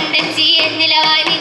കണ്ടെത്തിയ നിലവാരി